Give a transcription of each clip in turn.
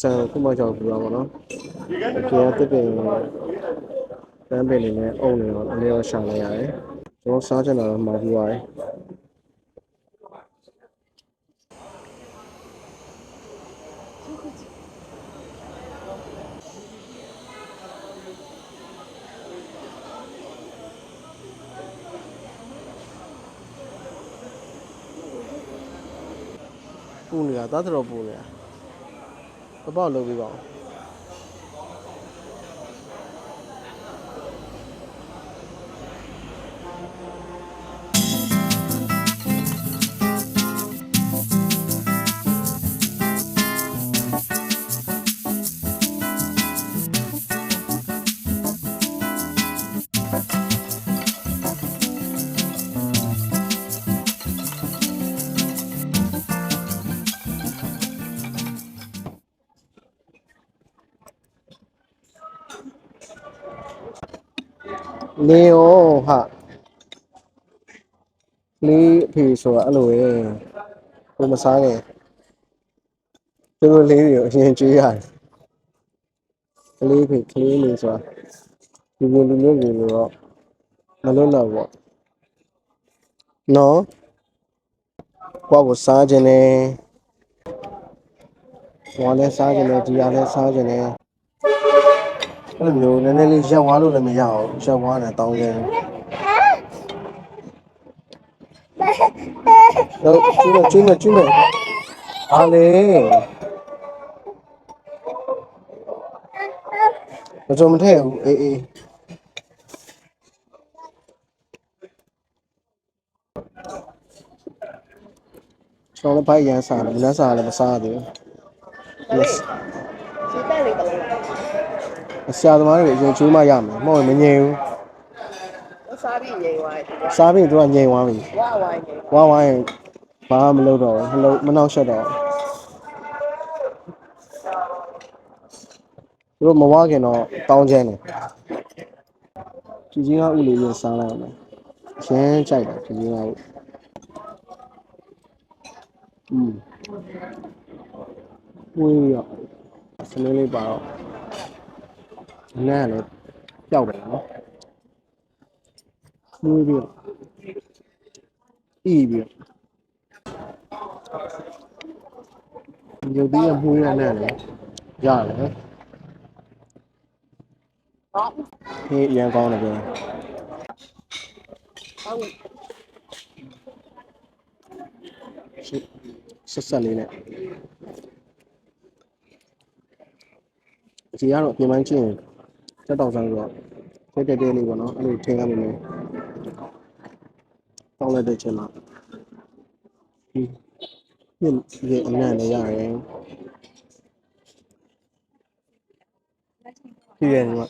ဆန်ခုမှကြောက်ပြပါတော့နော်ကျေတစ်ပင်တန်းပင်နေနဲ့အုံနေတော့အလေးရောရှာလိုက်ရတယ်ကျွန်တော်စားချင်တာတော့မှာပြီးပါတယ်ပူနေတာတားတော်ပူနေတာ ပပောက်လုပ်ပြီးပါဦး နေရောဟာလေးအဖေဆိုတာအဲ့လိုပဲဘယ်မစားခဲ့သူတို့လေးတွေအရင်ကြွေးရတယ်ကလေးဖေကလေးလေးဆိုတာဒီလိုလူမျိုးတွေတော့မလွတ်တော့ဘူးနော်ကိုယ့်ကိုစားခြင်းနဲ့ဝါလည်းစားခြင်းနဲ့ဒီအားလည်းစားခြင်းနဲ့ အဲ့လိုမျိုးနည်းနည်းလေးရက်သွားလို့လည်းမရအောင်ရက်သွားတယ်တောင်းခြင်းတော့ကျင်းမကျင်းမကျင်းမအားလေမကြုံမထဲဘူးအေးအေးကျွန်တော်လည်းဘိုက်ရန်စားတယ်မနှက်စားလည်းမစားသေးဘူးစီတက်လေးကလေး ဆရာသမားတွေအရင်ချိုးမှရမယ်မဟုတ်ရင်မငြိမ်ဘူးဝစားပြီးငိန်သွားတယ်စားပြီးသူကငြိမ်သွားပြီဝါဝိုင်းငိန်ဝါဝိုင်းဘာမှမလုပ်တော့ဘူးမလုပ်မနှောက်ရှက်တော့ဘူးသူတို့မဝခင်တော့တောင်းချမ်းတယ်ကြီးကြီးကဥလေးရင်စားလိုက်အောင်မယ်ရမ်းကြိုက်တာကြီးကြီးကဥอืมဝေးရစနေလေးပါတော့ နားလည်းပျောက်တယ်နော်ဝေးပြီးအီးပြီးရုပ်ပြီးရမှုရနဲ့လေရတယ်ဟောဟေးအရင်ကောင်းတယ်ပြောဟုတ်ဆက်ဆက်လေးနဲ့အစီကတော့ပြင်ပန်းချင်း တက်တောက်ဆန်းဆိုတော့တက်တက်တဲလေးပေါ့နော်အဲ့လိုထင်ရမယ်လေတောင်းလိုက်တဲ့ချိန်မှာဒီဒီအနံ့လည်းရတယ်ပြည့်ရတယ်က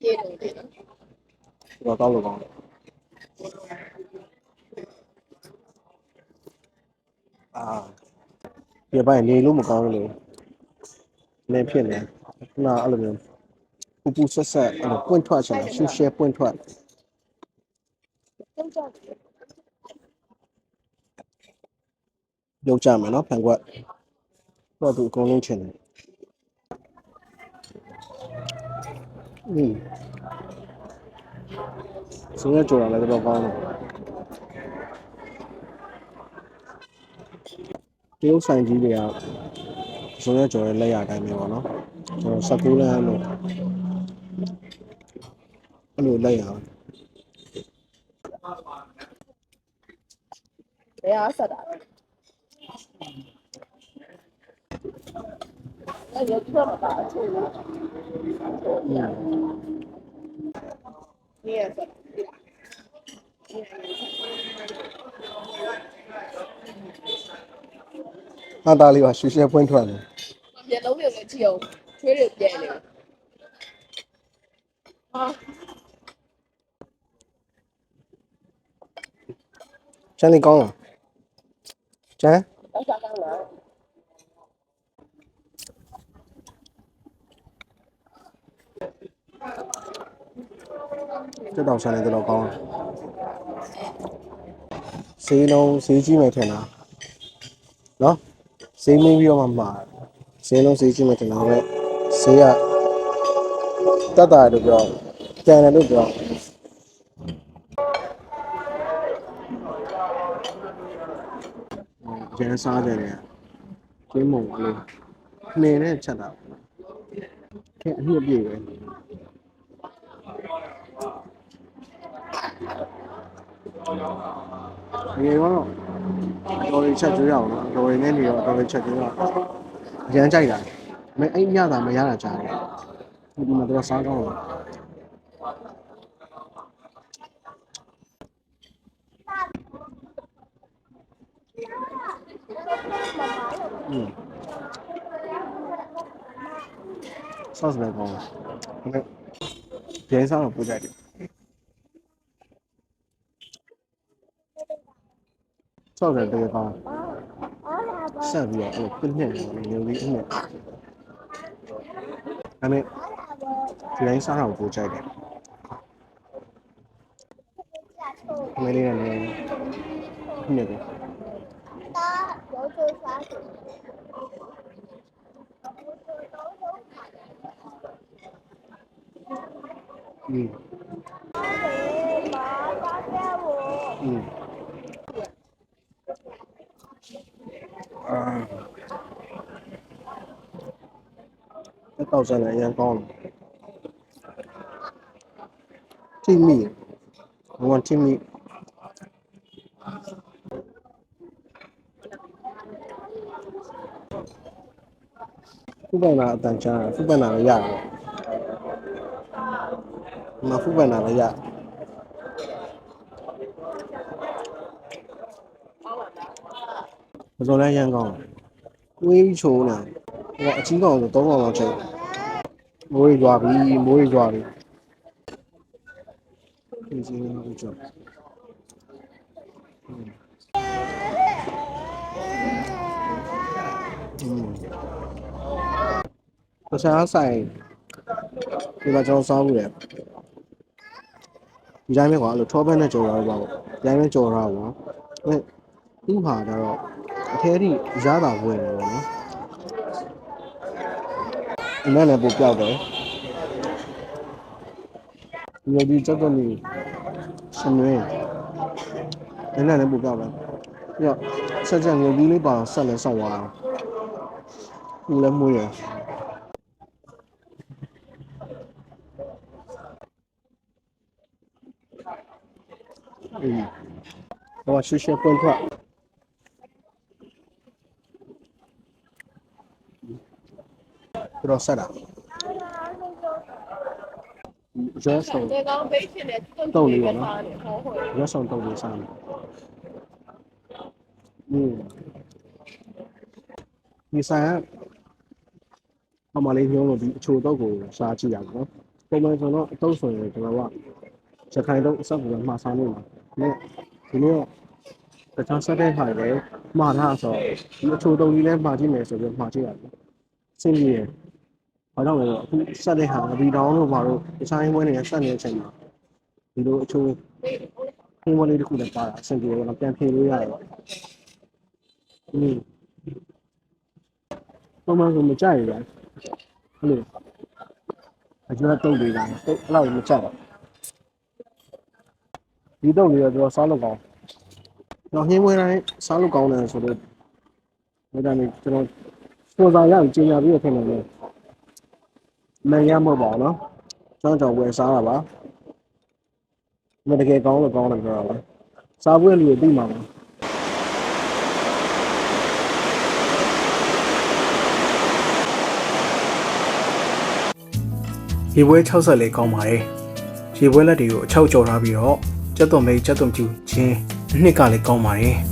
ပြေလို့တယ်နော်တော့တောက်လို့ကောင်းတယ်အာဒီဘက်နေလို့မကောင်းဘူးလေ နေဖြစ်နေခုနအဲ့လိုမျိုးပူပူဆက်ဆက်အဲ့လိုပွင့်ထွက်ချင်တာရှူရှဲပွင့်ထွက်ကျုပ်ကြောက်တယ်ရုပ်ကြမယ်နော်ဖန်ကွက်တော့သူအကုန်လုံးချင်တယ်อืมစင်းရကြော်ရလည်းတော့ကောင်းတယ်တရုတ်ဆိုင်ကြီးတွေက စင်းရကြော်ရဲ့လက်ရအတိုင်းပဲပေါ့နော်ကျွန်တော်16လမ်းလို့အဲ့လိုလက်ရအောင်ဘယ်အားဆက်တာလဲအဲ့ရုပ်ထွက်မတာအချို့လားอืมနေရဆက်ဒီလား ဟာတာလေးပါရှူရှဲပွင့်ထွက်တယ်မျက်လုံးတွေလည်းကြည့်အောင်ချွေးတွေပြဲနေဟာချမ်းလေးကောင်းလားချမ်းတော့စားကောင်းလားတက်တောင်ဆန်လေးတော့ကောင်းတယ်ဈေးလုံးဈေးကြီးမယ်ထင်တာနော် ဈေးမင်းပြီးတော့မှမှာဈေးလုံးဈေးကြီးမှကျွန်တော်ပဲဈေးကတက်တာလို့ပြောကြံတယ်လို့ပြောကျန်စားတယ်လေကျင်းမုံလေးနေနဲ့ချက်တာခဲအနှစ်ပြည့်ပဲဒီတော့ တော်ရီချက်ကျွေးရအောင်နော်တော်ရီနဲ့နေတော့တော်ရီချက်ကျွေးရအောင်ရမ်းကြိုက်တာမအဲ့ညတာမရတာကြားတယ်ဒီမှာတော့စားကောင်းတယ်อืม sauce ပဲကောင်းတယ်ဒါပေမဲ့ ဂျဲစားတော့ပို့ကြိုက်တယ်ဆော့တယ်တကယ်ကောင်းဆက်ပြီးတော့အဲ့လိုပြည့်နေတယ်နေပြီးအနဲ့ဒါပေမဲ့ဒီတိုင်းစားတော့ပို့ကြိုက်တယ်အမေလေးကလည်းညက်တ အာတော့ဆက်နေရန်ကောင်းတယ်ထိမိဘဝထိမိဖူပန်နာအတန်ချာဖူပ န်နာလည်းရတယ်မဖူပန်နာလည်းရတယ်မစော်လဲရမ်းကောင်းတယ်။တွေးပြီးချိုးနေ။ဟိုအချင်းကောင်ဆို၃ကောင်လောက်ချိန်။မိုးရွာပြီမိုးရွာပြီ။ဒီစီနေဦးကျော်။တခြားဆိုင်ဒီမှာကျွန်တော်စားဘူးလေ။ဒီတိုင်းပဲကွာအဲ့လိုထောပန်းနဲ့ကြော်တာတော့ပေါ့။ဒီတိုင်းပဲကြော်တာပေါ့။အဲသူ့ဟာကျတော့ အထဲထိရတာဝင်တယ်ပေါ့နော်။ဒီမဲ့လည်းပိုပြောက်တယ်။ဒီလိုဒီစက်တော့နေရှင်ရွေး။ဒီနဲ့လည်းပိုပြောက်တယ်။ပြီးတော့ဆက်ချက်ငုံပြီးလေးပါဆက်လဲဆောက်သွားတယ်။ဒီလည်းမွေးရ။อืมဟောရှုရှက် 要下来了嗯你要送到你了吗要送到你上嗯。第三号码雷用我们出都给杀鸡眼了后面什都是我的就开灯三个人骂三路嘛没有没在他身边排位骂他的时候你们出动一辆八级的 ဘာကြောင့်လဲဆိုတော့အခုဆက်တဲ့ဟာဗီဒေါင်းလို့ဘာလို့တခြားရင်းပွဲတွေဆက်နေတဲ့အချိန်မှာဒီလိုအချိုခင်းမလေးတစ်ခုလည်းပါတာအဆင်ပြေတော့ပြန်ဖြေလို့ရတယ်อืมပုံမှန်ဆိုမကြိုက်ရဘူးအဲ့လိုအကျွတ်တုတ်လေးတာတုတ်အဲ့လောက်မကြိုက်ဘူးဒီတုတ်လေးတော့စားလို့ကောင်းတော့ဟင်းဝဲတိုင်းစားလို့ကောင်းတယ်ဆိုတော့ဒါကြောင့်ကျွန်တော်စပိုစာရအောင်ကျင်ညာပြီးတော့ထင်တယ်လေ မရမဟုတ်ပါဘူးနော်ကျွန်တော်ကြောင့်ဝယ်စားတာပါမတကယ်ကောင်းလို့ကောင်းတယ်ပြောတာပါစားပွဲလူတွေပြီးမှာပါရေပွဲ60လေးကောင်းပါတယ်ရေပွဲလက်တွေကိုအချောက်ကျော်ထားပြီးတော့ကျက်သွန်မိတ်ကျက်သွန်ကျူချင်းအနှစ်ကလည်းကောင်းပါတယ်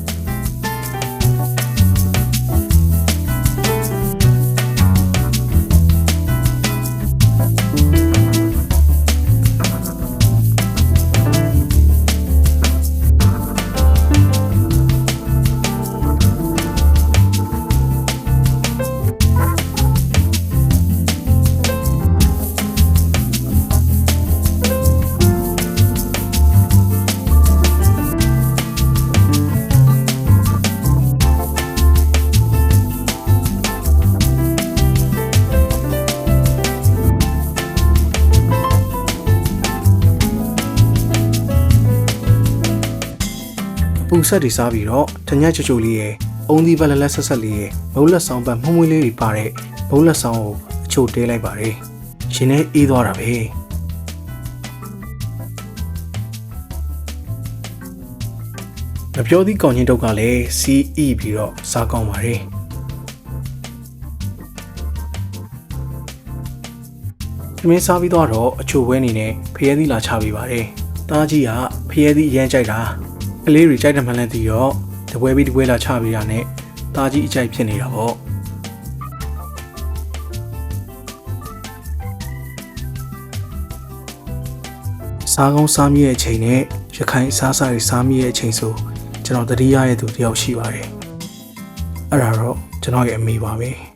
ပူဆက်တွေစားပြီးတော့တညက်ချူချူလေးရဲ့အုံဒီပလက်လက်ဆက်ဆက်လေးရဲ့မုံလက်ဆောင်ပတ်မှုံမွေးလေးတွေပါတဲ့မုံလက်ဆောင်ကိုအချို့တဲလိုက်ပါတယ်ရှင်နဲ့အေးသွားတာပဲမပြောသည့်ကောင်ချင်းတုတ်ကလည်းစီအီပြီးတော့စားကောင်းပါတယ်သမင်းစားပြီးတော့အချို့ဝဲနေနဲ့ဖျဲသီးလာချပေးပါတယ်။တားကြီးကဖျဲသီးအရန်ကြိုက်တာ။ ကလေးတွေကြိုက်တယ်မှန်းလည်းသိတော့တပွဲပြီးတပွဲလာချပေးတာနဲ့တားကြီးအကြိုက်ဖြစ်နေတာပေါ့။စားကောင်းစားမြည့်တဲ့အချိန်နဲ့ရခိုင်စားစားတွေစားမြည့်တဲ့အချိန်ဆိုကျွန်တော်တတိယရဲ့သူတယောက်ရှိပါတယ်။အဲ့ဒါတော့ကျွန်တော်ရဲ့အမေပါပဲ။